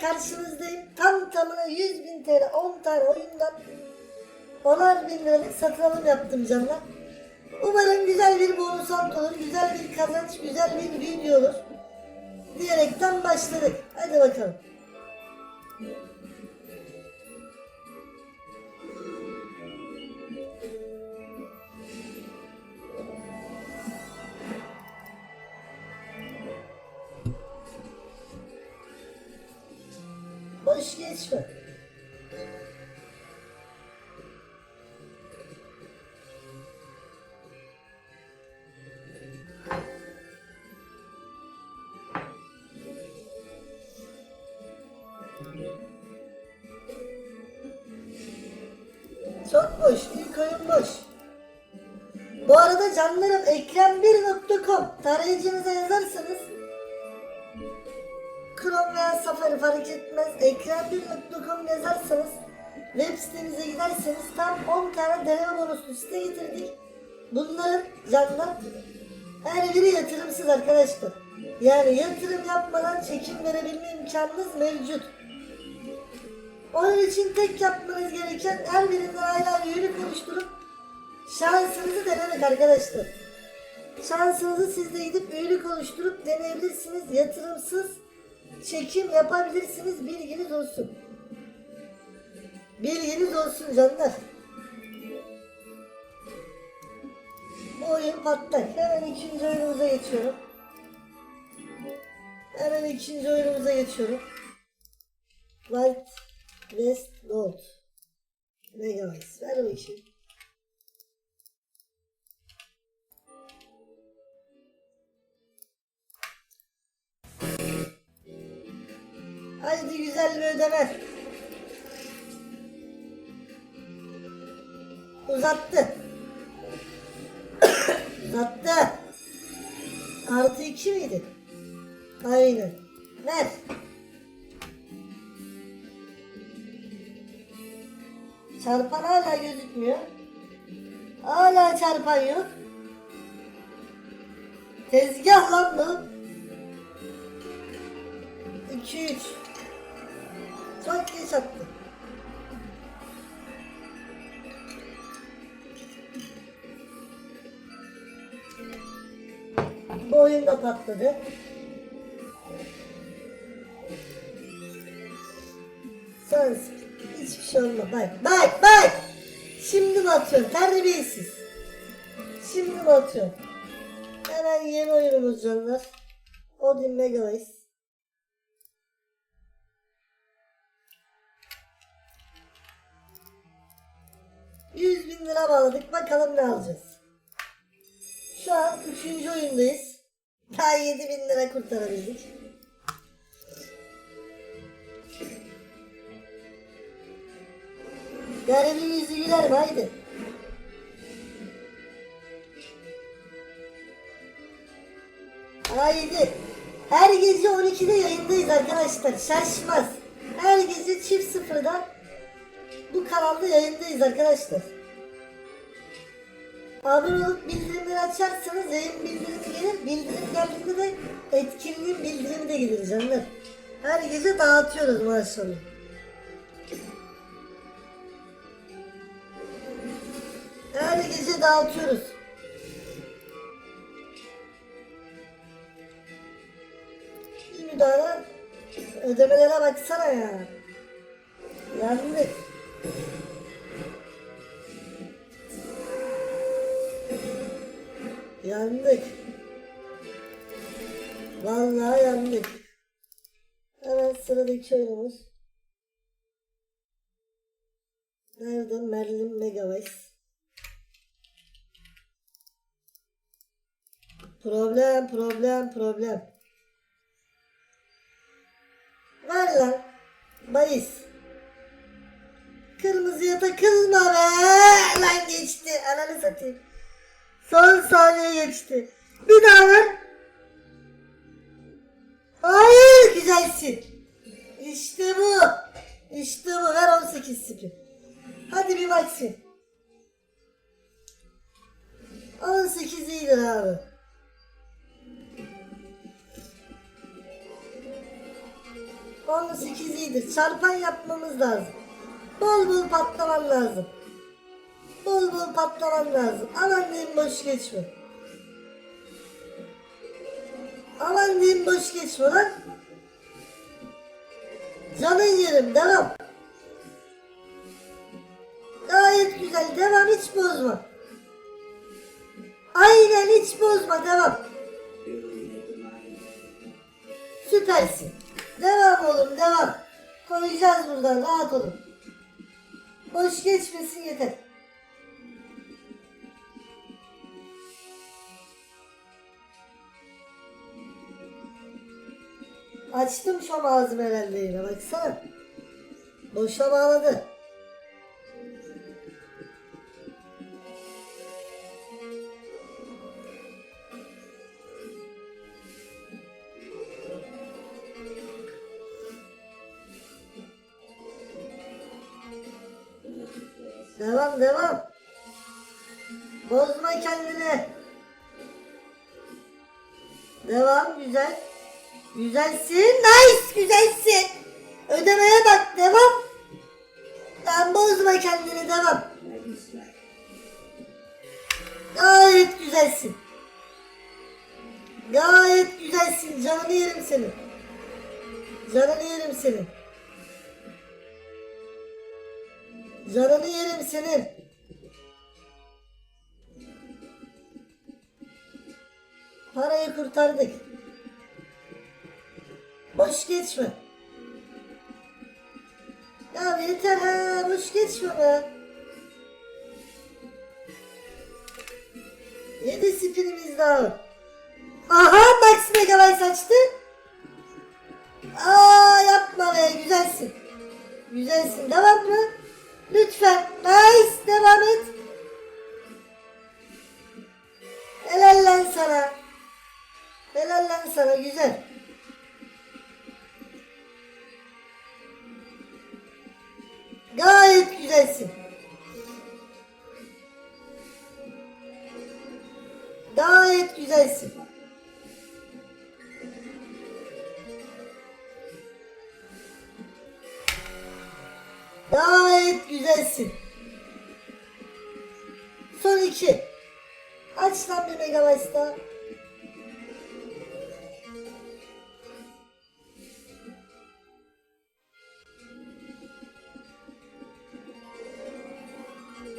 karşınızdayım. Tam tamına 100 bin TL 10 tane oyundan 10'ar bin liralık satın alım yaptım canlar. Umarım güzel bir bonus olur, güzel bir kazanç, güzel bir video olur. Diyerekten başladık. Hadi bakalım. Boş. İlk oyun boş. Bu arada canlarım ekrem1.com tarayıcınıza yazarsanız Chrome veya Safari fark etmez. Ekrem1.com yazarsanız web sitemize giderseniz tam 10 tane deneme bonuslu site getirdik. Bunların canlar her biri yatırımsız arkadaşlar. Yani yatırım yapmadan çekim verebilme imkanınız mevcut. Onun için tek yapmanız gereken her birinden ayrı ayrı yönü konuşturup şansınızı denemek arkadaşlar. Şansınızı siz de gidip üyülük oluşturup deneyebilirsiniz. Yatırımsız çekim yapabilirsiniz. Bilginiz olsun. Bilginiz olsun canlar. Bu oyun patlak. Hemen ikinci oyunumuza geçiyorum. Hemen ikinci oyunumuza geçiyorum. White West Gold. Megabytes. Ver bakayım. Haydi güzel bir ödeme. Uzattı. Uzattı. Artı iki miydi? Aynen. Ver. Çarpan hala gözükmüyor. Hala çarpan yok. Tezgah lan bu. 2 3 Çok geç attı. Bu oyun da patladı. Sans. Hiçbir şey olmaz. Bak bak bak. Şimdi mi atıyorsun? Terbiyesiz. Şimdi mi atıyorsun? Hemen yeni oyunumuz canlar. Odin Megaways. Bakalım ne alacağız. Şu an 3. oyundayız. Daha 7 bin lira kurtarabildik. Garibin yüzü güler mi? Haydi. Haydi. Her gece 12'de yayındayız arkadaşlar. Şaşmaz. Her gece çift sıfırda bu kanalda yayındayız arkadaşlar. Abone olup bildirimleri açarsanız yayın bildirimi gelir. Bildirim geldiğinde de etkinliğin bildirimi de gelir canlar. Her gece dağıtıyoruz maşallah. Her gece dağıtıyoruz. Bir müdahale ödemelere baksana ya. Yandık. Yandık. Vallahi yandık. Hemen sıradaki oyunumuz. Nerede? Merlin Megabytes. Problem, problem, problem. Ver lan. Bayis. Kırmızıya takılma be. Lan geçti. Ananı satayım. Son saniye geçti. Bir daha ver. Hayır güzelsin. İşte bu. İşte bu. Ver 18 spin. Hadi bir maksim. 18 iyidir abi. 18 iyidir. Çarpan yapmamız lazım. Bol bol patlaman lazım. Bol bol patlaman lazım. Aman diyeyim boş geçme. Aman diyeyim boş geçme lan. Canın yerim devam. Gayet güzel devam hiç bozma. Aynen hiç bozma devam. Süpersin. Devam oğlum devam. Koyacağız buradan rahat olun. Boş geçmesin yeter. Açtım şu ağzımı herhalde yine baksana. Boşa bağladı. Devam devam. Bozma kendini. Devam güzel. Güzelsin. Nice güzelsin. Ödemeye bak devam. Sen bozma kendini devam. Gayet güzelsin. Gayet güzelsin. Canını yerim senin. Canını yerim senin. Canını yerim senin. Parayı kurtardık. Boş geçme. Ya yeter ha, boş geçme be. Yedi spinimiz daha. Aha Max Megabyte saçtı. Aa yapma be güzelsin. Güzelsin devam mı? Lütfen. Nice devam et.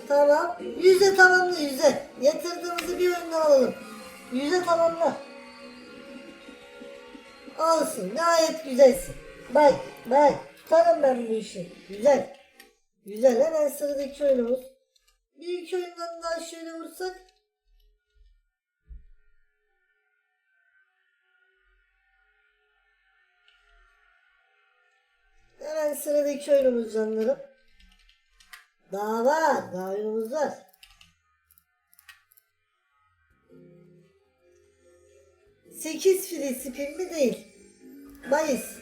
Tamam. Yüze tamamla yüze. Yatırdığımızı bir önden alalım. Yüze tamamla. Olsun. Gayet güzelsin. Bak bak. Tutarım ben bu işi. Güzel. Güzel. Hemen sıradaki oyunumuz. Bir iki oyundan daha şöyle vursak. Hemen sıradaki oyunumuz canlarım. Daha var. Daha var. Sekiz fili spin mi değil. Mayıs.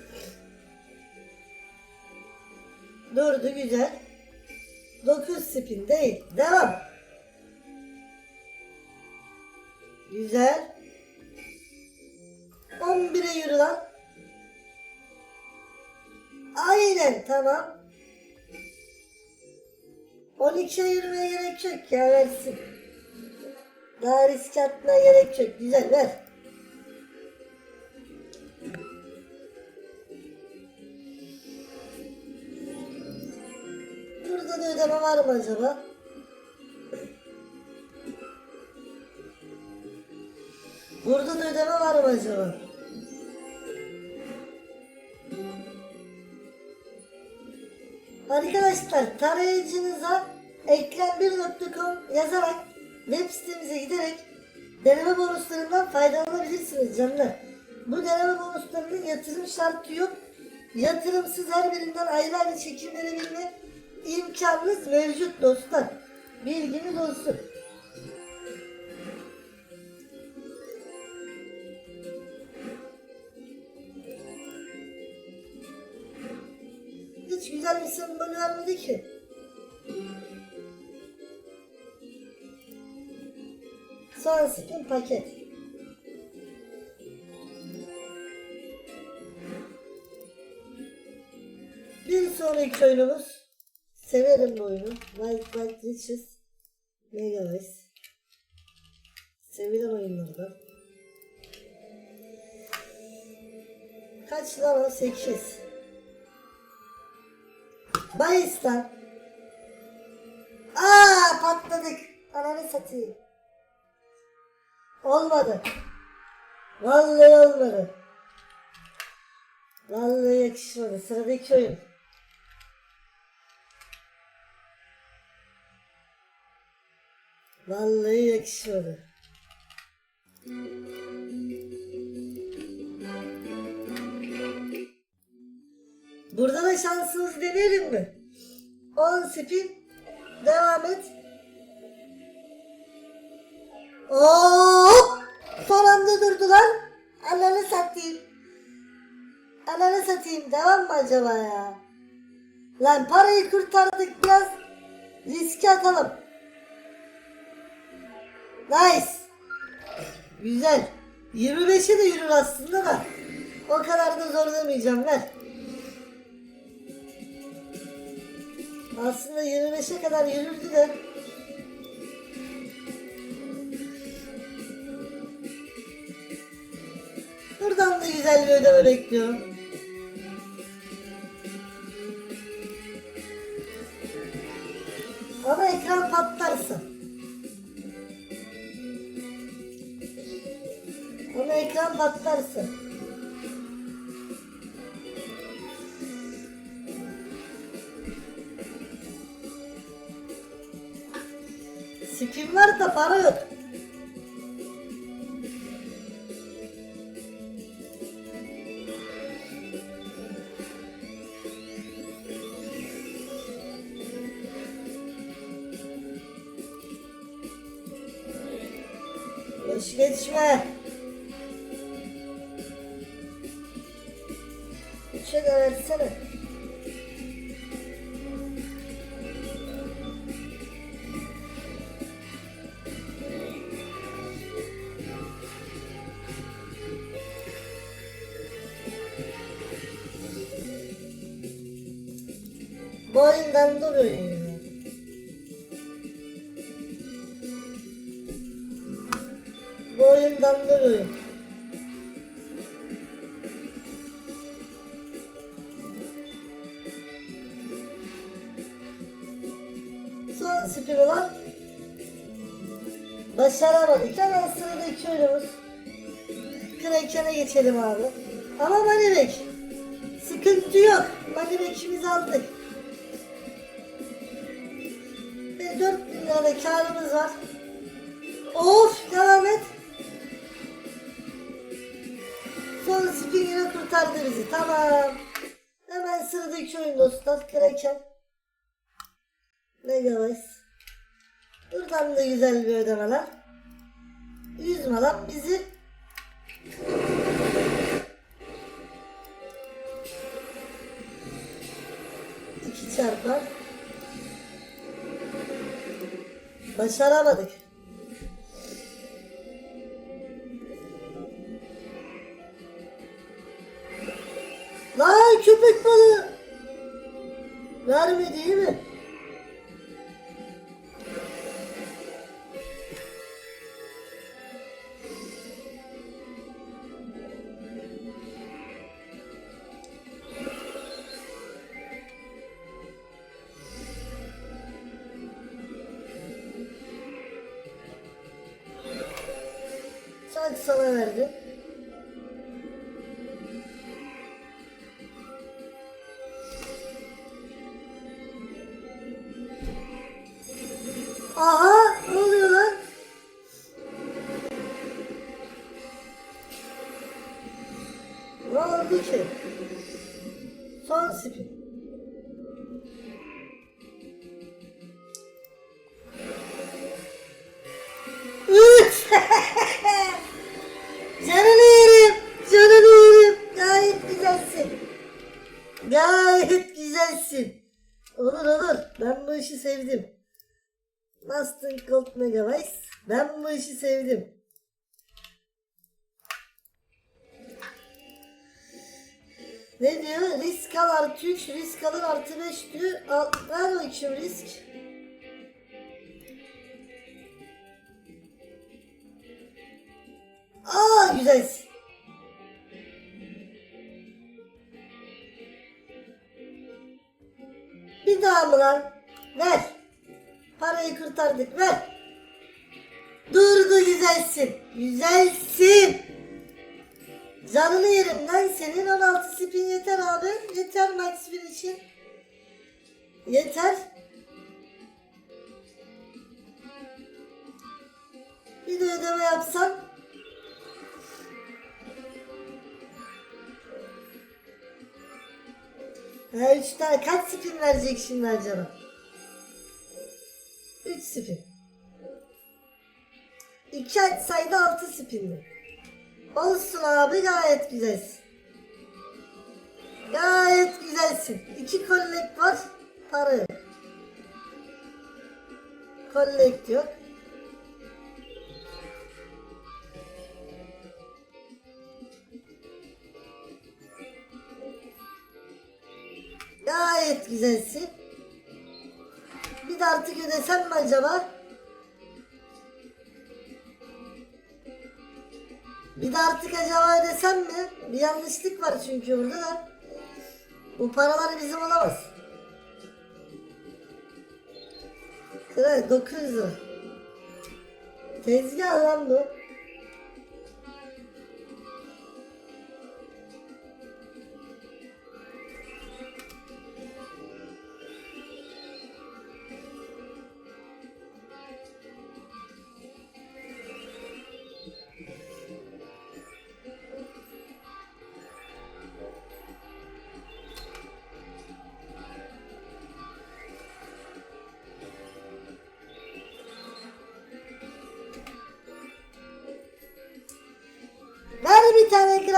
Dördü güzel. Dokuz spin değil. Devam. Güzel. On bire yürü lan. Aynen tamam. 12'ye yürümeye gerek yok ya versin. Daha risk atmaya gerek yok. Güzel ver. Burada da ödeme var mı acaba? Burada da ödeme var mı acaba? Arkadaşlar tarayıcınıza ekran1.com yazarak web sitemize giderek deneme bonuslarından faydalanabilirsiniz canlar. Bu deneme bonuslarının yatırım şartı yok. Yatırımsız her birinden ayrı ayrı çekimlenebilme imkanınız mevcut dostlar. Bilginiz olsun. Bir sembol vermedi ki. Spin paket. Bir sonraki oyunumuz. Severim bu oyunu. Wild Wild Riches. Megavice. Sevilen oyunlardan. Kaç lan o? 8. Bayistan. Aa patladık. Ananı satayım. Olmadı. Vallahi olmadı. Vallahi yakışmadı. Sıradaki oyun. Vallahi yakışmadı. Burada da şansımız deneyelim mi? 10 spin. Devam et. Hop! Son anda durdular. Ananı satayım. Ananı satayım. Devam mı acaba ya? Lan parayı kurtardık biraz. Riske atalım. Nice. Güzel. 25'e de yürür aslında da. O kadar da zorlamayacağım ver. Aslında 25'e kadar yürürdü de. Buradan da güzel bir ödeme bekliyorum. Ama ekran patlarsa. Ama ekran patlarsa. Spin var da para yok. Boş oyundan dur ya. Bu. Son spin olan başaramadık. Hemen sıradaki oyunumuz. Kraken'e geçelim abi. Ama Manibek. Sıkıntı yok. Manibek'imizi aldık. 4 bin lira karımız var. Of devam et. Son spin yine kurtardı bizi. Tamam. Hemen sıradaki oyun dostlar. Kraken. Megavice. Buradan da güzel bir ödemeler. Üzme lan bizi. İki çarpar. Başaramadık. Lan köpek balığı. Vermedi değil mi? Sana verdi. Aha ne oluyor lan? Ne oldu ki? Son spin. Sevdim. Master Gold Megabytes. Ben bu işi sevdim. Ne diyor? Risk al artı 3, risk alır artı 5 diyor. Al, ver bakayım risk. Aa güzelsin. Bir daha mı lan? Ver. Parayı kurtardık ver. Durdu güzelsin. Güzelsin. Canını yerim lan senin 16 spin yeter abi. Yeter max spin için. Yeter. Bir de ödeme yapsan. Ha üç tane kaç spin verecek şimdi acaba? 3 spin. 2 saydı 6 spinli. Olsun abi gayet güzelsin. Gayet güzelsin. İki kollek var. Para yok. Kollek yok. Gayet güzelsin. Artık ödesem mi acaba? Bir de artık acaba ödesem mi? Bir yanlışlık var çünkü burada da. Bu paralar bizim olamaz. Kral 900 lira. Tezgah lan bu.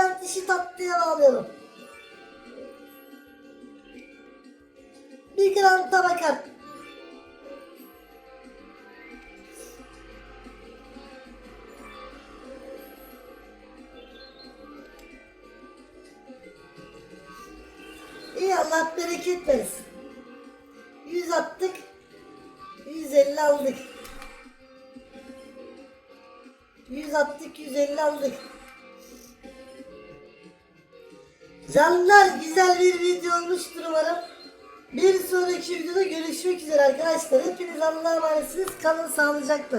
Grant işi tatlıya alıyorum. Bir granta bakar. İyi Allah bereket versin. 100 attık. 150 aldık. 100 attık 150 aldık. Canlar güzel bir video olmuştur umarım. Bir sonraki videoda görüşmek üzere arkadaşlar. Hepiniz Allah'a emanetsiniz. Kalın sağlıcakla.